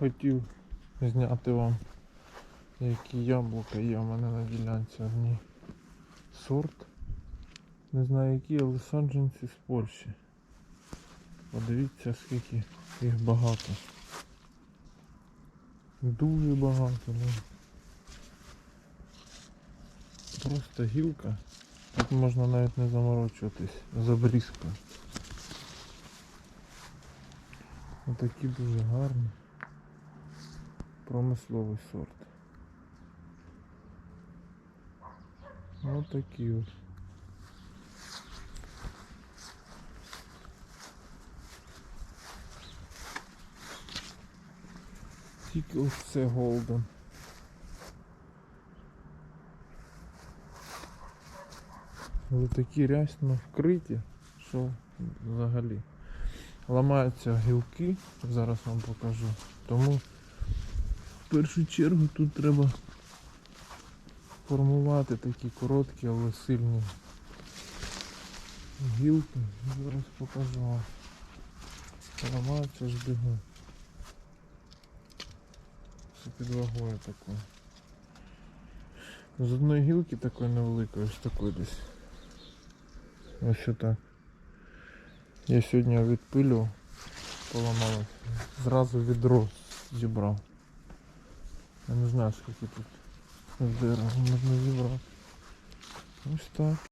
хотів зняти вам, які яблука є у мене на ділянці одні. Сорт. Не знаю які, але саджанці з Польщі. Подивіться скільки їх багато. Дуже багато, ну. Просто гілка. Тут можна навіть не заморочуватись з обрізкою. Отакі дуже гарні. Промисловий сорт. Ось такі ось. Тільки ось це голден. Але такі рясно вкриті, що взагалі. Ламаються гілки, зараз вам покажу. Тому в першу чергу тут треба формувати такі короткі, але сильні гілки. Зараз покажу вам. Ламаються ж бігу. Це під вагою такою. З одної гілки такої невеликої, ось такої десь. Ось отак. Я сьогодні відпилював, поламалось. Зразу відро зібрав. Я не знаю скільки тут з дерева можна зібрати. Ось так.